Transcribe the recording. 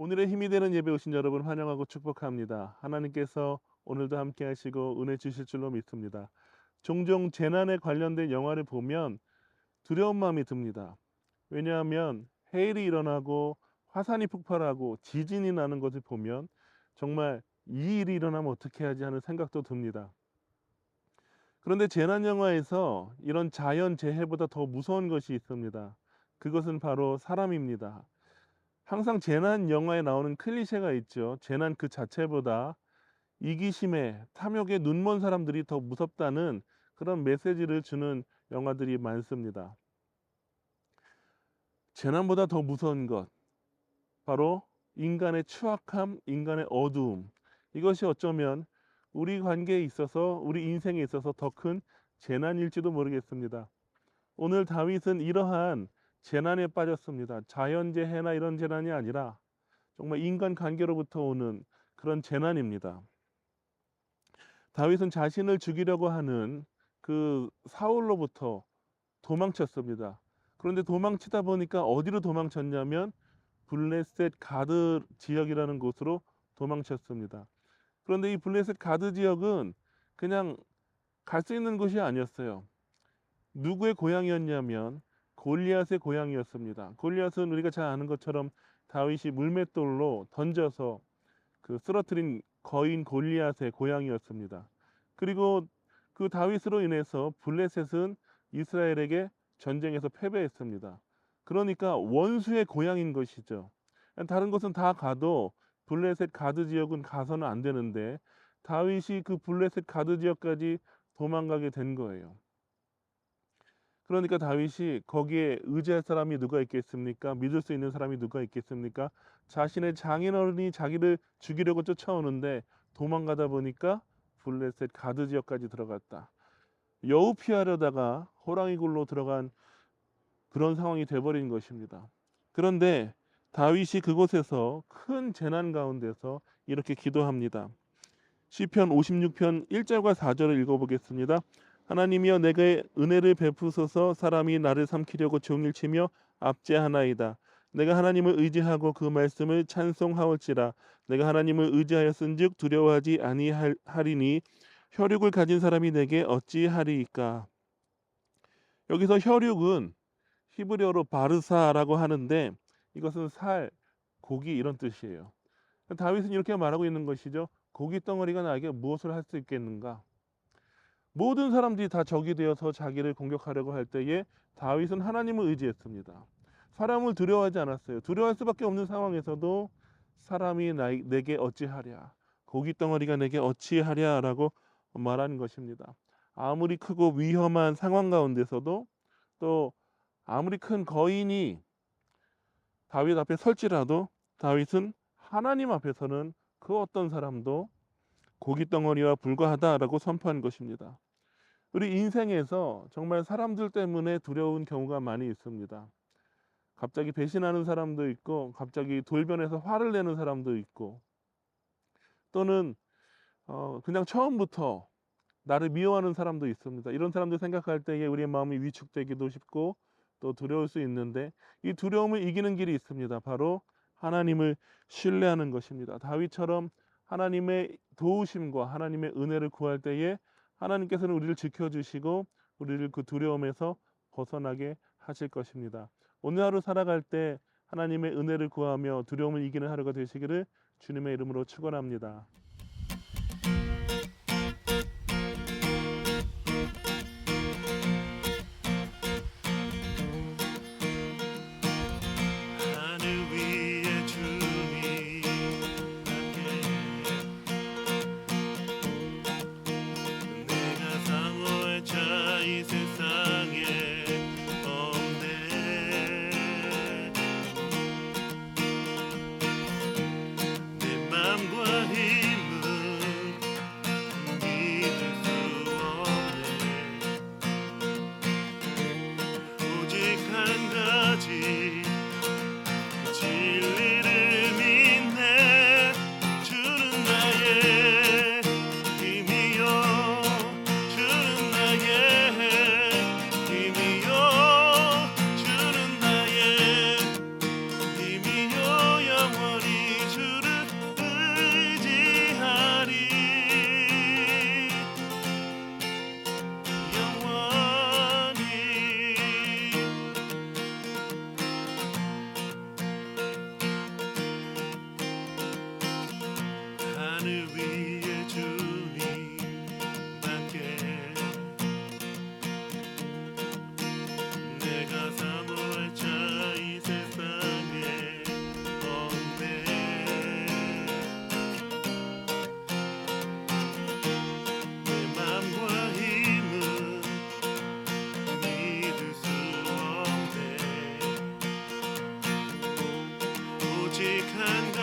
오늘의 힘이 되는 예배 오신 여러분 환영하고 축복합니다. 하나님께서 오늘도 함께 하시고 은혜 주실 줄로 믿습니다. 종종 재난에 관련된 영화를 보면 두려운 마음이 듭니다. 왜냐하면 해일이 일어나고 화산이 폭발하고 지진이 나는 것을 보면 정말 이 일이 일어나면 어떻게 하지 하는 생각도 듭니다. 그런데 재난 영화에서 이런 자연 재해보다 더 무서운 것이 있습니다. 그것은 바로 사람입니다. 항상 재난 영화에 나오는 클리셰가 있죠. 재난 그 자체보다 이기심에 탐욕에 눈먼 사람들이 더 무섭다는 그런 메시지를 주는 영화들이 많습니다. 재난보다 더 무서운 것 바로 인간의 추악함, 인간의 어두움. 이것이 어쩌면 우리 관계에 있어서 우리 인생에 있어서 더 큰 재난일지도 모르겠습니다. 오늘 다윗은 이러한 재난에 빠졌습니다. 자연재해나 이런 재난이 아니라 정말 인간 관계로부터 오는 그런 재난입니다. 다윗은 자신을 죽이려고 하는 그 사울로부터 도망쳤습니다. 그런데 도망치다 보니까 어디로 도망쳤냐면 블레셋 가드 지역이라는 곳으로 도망쳤습니다. 그런데 이 블레셋 가드 지역은 그냥 갈 수 있는 곳이 아니었어요. 누구의 고향이었냐면 골리앗의 고향이었습니다. 골리앗은 우리가 잘 아는 것처럼 다윗이 물맷돌로 던져서 그 쓰러뜨린 거인 골리앗의 고향이었습니다. 그리고 그 다윗으로 인해서 블레셋은 이스라엘에게 전쟁에서 패배했습니다. 그러니까 원수의 고향인 것이죠. 다른 곳은 다 가도 블레셋 가드 지역은 가서는 안 되는데 다윗이 그 블레셋 가드 지역까지 도망가게 된 거예요. 그러니까 다윗이 거기에 의지할 사람이 누가 있겠습니까? 믿을 수 있는 사람이 누가 있겠습니까? 자신의 장인어른이 자기를 죽이려고 쫓아오는데 도망가다 보니까 블레셋 가드 지역까지 들어갔다. 여우 피하려다가 호랑이 굴로 들어간 그런 상황이 돼버린 것입니다. 그런데 다윗이 그곳에서 큰 재난 가운데서 이렇게 기도합니다. 시편 56편 1절과 4절을 읽어보겠습니다. 하나님이여 내게 은혜를 베푸소서 사람이 나를 삼키려고 종일 치며 압제하나이다. 내가 하나님을 의지하고 그 말씀을 찬송하올지라 내가 하나님을 의지하였은즉 두려워하지 아니하리니 혈육을 가진 사람이 내게 어찌하리이까 여기서 혈육은 히브리어로 바르사라고 하는데 이것은 살, 고기 이런 뜻이에요. 다윗은 이렇게 말하고 있는 것이죠. 고기 덩어리가 나에게 무엇을 할 수 있겠는가? 모든 사람들이 다 적이 되어서 자기를 공격하려고 할 때에 다윗은 하나님을 의지했습니다. 사람을 두려워하지 않았어요. 두려워할 수밖에 없는 상황에서도 사람이 나이, 내게 어찌하랴, 고기 덩어리가 내게 어찌하랴라고 말하는 것입니다. 아무리 크고 위험한 상황 가운데서도 또 아무리 큰 거인이 다윗 앞에 설지라도 다윗은 하나님 앞에서는 그 어떤 사람도 고기 덩어리와 불과하다라고 선포한 것입니다. 우리 인생에서 정말 사람들 때문에 두려운 경우가 많이 있습니다. 갑자기 배신하는 사람도 있고, 갑자기 돌변해서 화를 내는 사람도 있고, 또는 어, 그냥 처음부터 나를 미워하는 사람도 있습니다. 이런 사람들 생각할 때에 우리의 마음이 위축되기도 쉽고 또 두려울 수 있는데 이 두려움을 이기는 길이 있습니다. 바로 하나님을 신뢰하는 것입니다. 다윗처럼 하나님의 도우심과 하나님의 은혜를 구할 때에 하나님께서는 우리를 지켜주시고 우리를 그 두려움에서 벗어나게 하실 것입니다. 오늘 하루 살아갈 때 하나님의 은혜를 구하며 두려움을 이기는 하루가 되시기를 주님의 이름으로 축원합니다. 나를 위해 주님밖에 내가 사모할 자이 세상에 없네. 내 맘과 힘은 믿을 수 없네. 오직 한